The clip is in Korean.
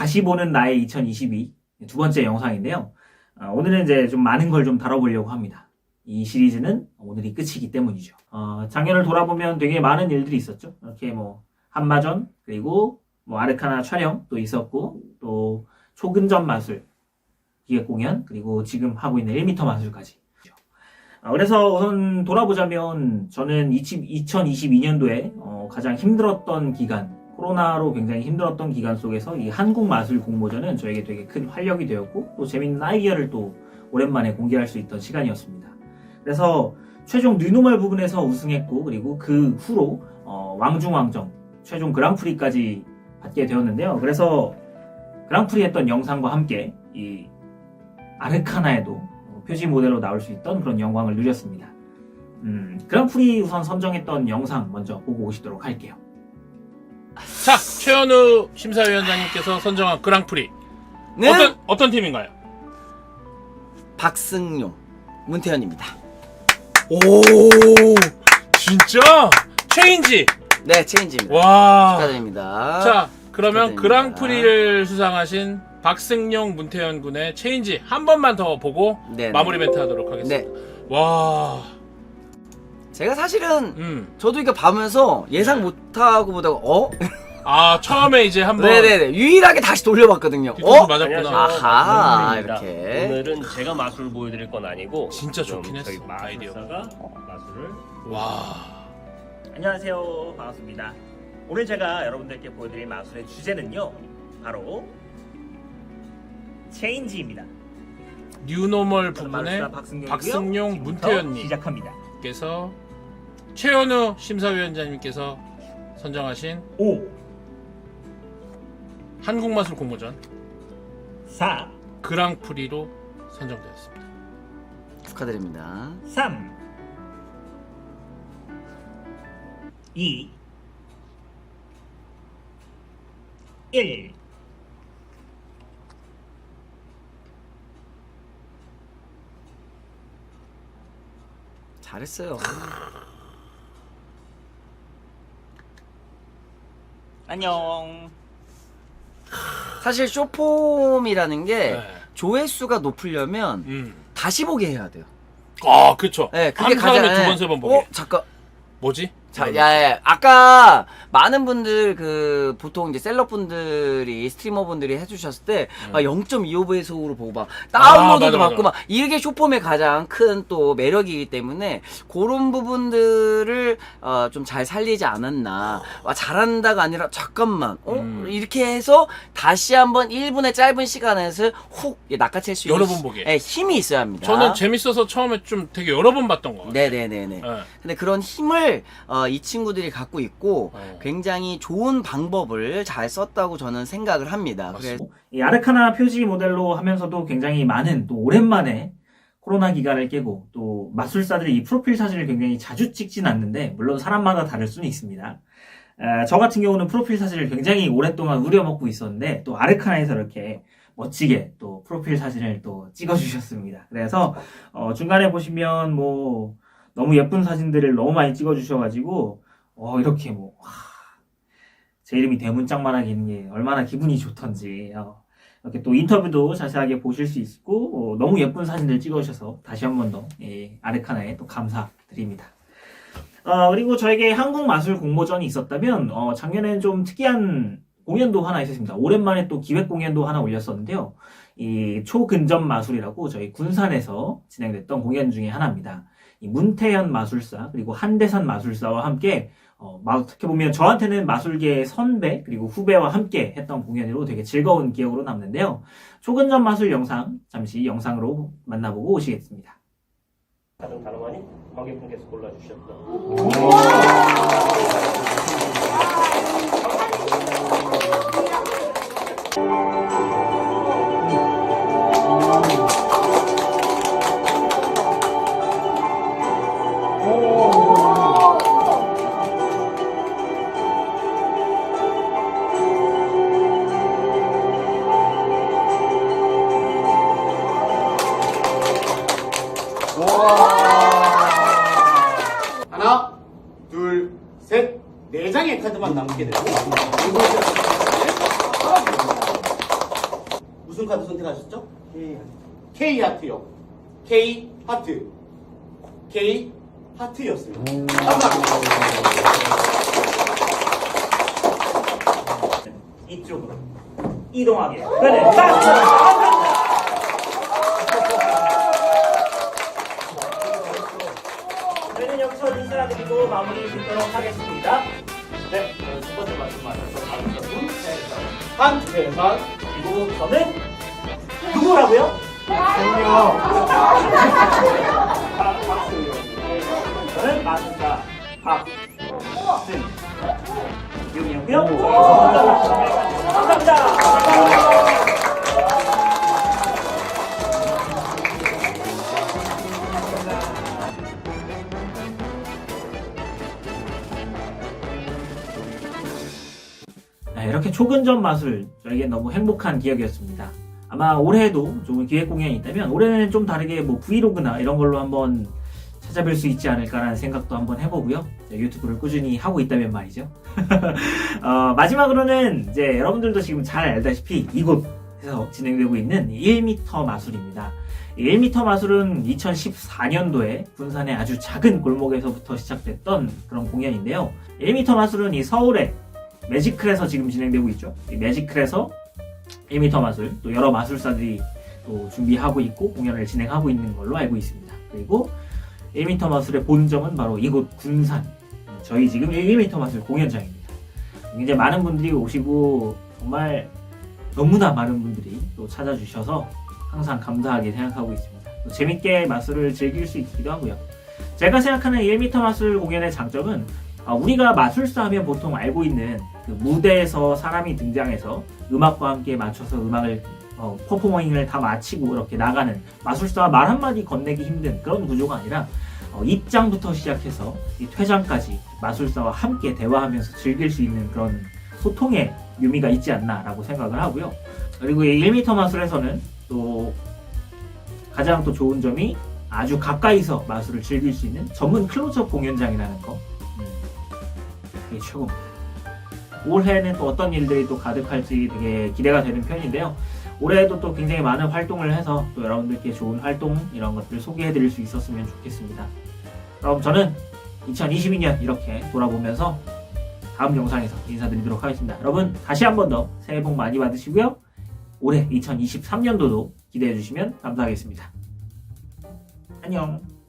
다시 보는 나의 2022 두 번째 영상인데요. 아, 오늘은 이제 좀 많은 걸 좀 다뤄보려고 합니다. 이 시리즈는 오늘이 끝이기 때문이죠. 어, 작년을 돌아보면 되게 많은 일들이 있었죠. 이렇게 뭐 한마전 그리고 뭐 아르카나 촬영도 있었고 또 초근접 마술 기획 공연 그리고 지금 하고 있는 1m 마술까지. 아, 그래서 우선 돌아보자면 저는 2022년도에 어, 가장 힘들었던 기간 코로나로 굉장히 힘들었던 기간 속에서 이 한국 마술 공모전은 저에게 되게 큰 활력이 되었고 또 재밌는 아이디어를 또 오랜만에 공개할 수 있던 시간이었습니다. 그래서 최종 뉴노멀 부분에서 우승했고 그리고 그 후로 어, 왕중왕정 최종 그랑프리까지 받게 되었는데요. 그래서 그랑프리 했던 영상과 함께 이 아르카나에도 어, 표지 모델로 나올 수 있던 그런 영광을 누렸습니다. 음, 그랑프리 우선 선정했던 영상 먼저 보고 오시도록 할게요. 자, 최현우 심사위원장님께서 선정한 그랑프리 는 어떤 어떤 팀인가요? 박승용 문태현입니다. 오, 진짜 체인지. 네, 체인지입니다. 와. 축하드립니다. 자, 그러면 축하드립니다. 그랑프리를 수상하신 박승용 문태현 군의 체인지 한 번만 더 보고 네, 마무리 네. 멘트 하도록 하겠습니다. 네, 와, 제가 사실은 음, 저도 이거 봐면서 예상 못하고 보다가 어? 아 처음에 이제 한번 네네네 유일하게 다시 돌려봤거든요. 뒤통수 어? 맞았구나. 아하, 안녕하세요. 이렇게. 오늘은 제가 마술 보여드릴 건 아니고 진짜 좀 좋긴 했어, 아이디어. 마술사가 마술을 와, 안녕하세요. 반갑습니다. 오늘 제가 여러분들께 보여드릴 마술의 주제는요. 바로 체인지입니다. 뉴노멀 부분에 박승용이고요. 박승용 지금부터 문태현님. 시작합니다. 최현우 심사위원장님께서 선정하신 5, 한국마술 공모전 4, 그랑프리로 선정되었습니다. 축하드립니다. 3, 2, 1. 잘했어요. 안녕. 사실 쇼폼이라는 게 네. 조회수가 높으려면 음. 다시 보게 해야 돼요. 아, 그쵸. 네, 한 사람에 두 번, 세 번 보게. 어, 잠깐. 뭐지? 자, 야, 야, 아까 많은 분들 그 보통 이제 셀러 분들이 스트리머 분들이 해주셨을 때 음. 막 0.25배속으로 보고 막 아, 다운로드도 맞아, 받고 막 이게 쇼폼의 가장 큰 또 매력이기 때문에 그런 부분들을 어, 좀 잘 살리지 않았나. 와, 잘한다가 아니라 잠깐만, 어? 음. 이렇게 해서 다시 한번 1분의 짧은 시간에서 훅 낚아챌 수 있는 여러 번 보게. 예, 힘이 있어야 합니다. 저는 재밌어서 처음에 좀 되게 여러 번 봤던 것 같아요. 네네네네. 네. 근데 그런 힘을 어, 이 친구들이 갖고 있고 어. 굉장히 좋은 방법을 잘 썼다고 저는 생각을 합니다. 그래서 이 아르카나 표지 모델로 하면서도 굉장히 많은 또 오랜만에 코로나 기간을 깨고 또 마술사들이 이 프로필 사진을 굉장히 자주 찍진 않는데 물론 사람마다 다를 수는 있습니다. 에, 저 같은 경우는 프로필 사진을 굉장히 오랫동안 우려먹고 있었는데 또 아르카나에서 이렇게 멋지게 또 프로필 사진을 또 찍어주셨습니다. 그래서 어, 중간에 보시면 뭐 너무 예쁜 사진들을 너무 많이 찍어주셔가지고 어, 이렇게 뭐 와, 제 이름이 대문짝만하게 있는 게 얼마나 기분이 좋던지 어, 이렇게 또 인터뷰도 자세하게 보실 수 있고 어, 너무 예쁜 사진들 찍어주셔서 다시 한 번 더 예, 아르카나에 또 감사드립니다. 어, 그리고 저에게 한국 마술 공모전이 있었다면 어, 작년에는 좀 특이한 공연도 하나 있었습니다. 오랜만에 또 기획 공연도 하나 올렸었는데요. 이 초근접 마술이라고 저희 군산에서 진행됐던 공연 중에 하나입니다. 이 문태현 마술사 그리고 한대산 마술사와 함께 어, 마- 어떻게 보면 저한테는 마술계의 선배 그리고 후배와 함께 했던 공연으로 되게 즐거운 기억으로 남는데요. 초근접 마술 영상 잠시 영상으로 만나보고 오시겠습니다. 가장 다름아니 관객분께서 골라주셨던 카드만 남게 되고 무슨 카드 선택하셨죠? K 하트요. K 하트. K 하트였습니다. 감사합니다. 이쪽으로 이동하게 그래 딱 저희는 여기서 인사드리고 마무리 짓도록 하겠습니다 네, 저는 첫 번째 말씀 마셔서 다음 선수 한태산 그리고 저는 누구라고요? 저는 마술사 박승 용이었고요. 감사합니다. 초근전 마술 저에게 너무 행복한 기억이었습니다. 아마 올해에도 좋은 기획 공연이 있다면 올해는 좀 다르게 뭐 브이로그나 이런 걸로 한번 찾아뵐 수 있지 않을까라는 생각도 한번 해보고요. 네, 유튜브를 꾸준히 하고 있다면 말이죠. 어, 마지막으로는 이제 여러분들도 지금 잘 알다시피 이곳에서 진행되고 있는 1m 마술입니다. 이 1m 마술은 2014년도에 군산의 아주 작은 골목에서부터 시작됐던 그런 공연인데요. 1m 마술은 이 서울의 매지클에서 지금 진행되고 있죠. 이 매지클에서 1m 마술, 또 여러 마술사들이 또 준비하고 있고 공연을 진행하고 있는 걸로 알고 있습니다. 그리고 1m 마술의 본점은 바로 이곳 군산. 저희 지금 1m 마술 공연장입니다. 굉장히 많은 분들이 오시고 정말 너무나 많은 분들이 또 찾아주셔서 항상 감사하게 생각하고 있습니다. 또 재밌게 마술을 즐길 수 있기도 하고요. 제가 생각하는 1m 마술 공연의 장점은 아, 우리가 마술사 하면 보통 알고 있는 그 무대에서 사람이 등장해서 음악과 함께 맞춰서 음악을 어, 퍼포머잉을 다 마치고 이렇게 나가는 마술사와 말 한마디 건네기 힘든 그런 구조가 아니라 어, 입장부터 시작해서 이 퇴장까지 마술사와 함께 대화하면서 즐길 수 있는 그런 소통의 묘미가 있지 않나라고 생각을 하고요. 그리고 이 1m 마술에서는 또 가장 또 좋은 점이 아주 가까이서 마술을 즐길 수 있는 전문 클로즈업 공연장이라는 거. 음, 이게 최고입니다. 올해는 또 어떤 일들이 또 가득할지 되게 기대가 되는 편인데요. 올해에도 또 굉장히 많은 활동을 해서 또 여러분들께 좋은 활동 이런 것들을 소개해 드릴 수 있었으면 좋겠습니다. 그럼 저는 2022년 이렇게 돌아보면서 다음 영상에서 인사드리도록 하겠습니다. 여러분 다시 한 번 더 새해 복 많이 받으시고요. 올해 2023년도도 기대해 주시면 감사하겠습니다. 안녕.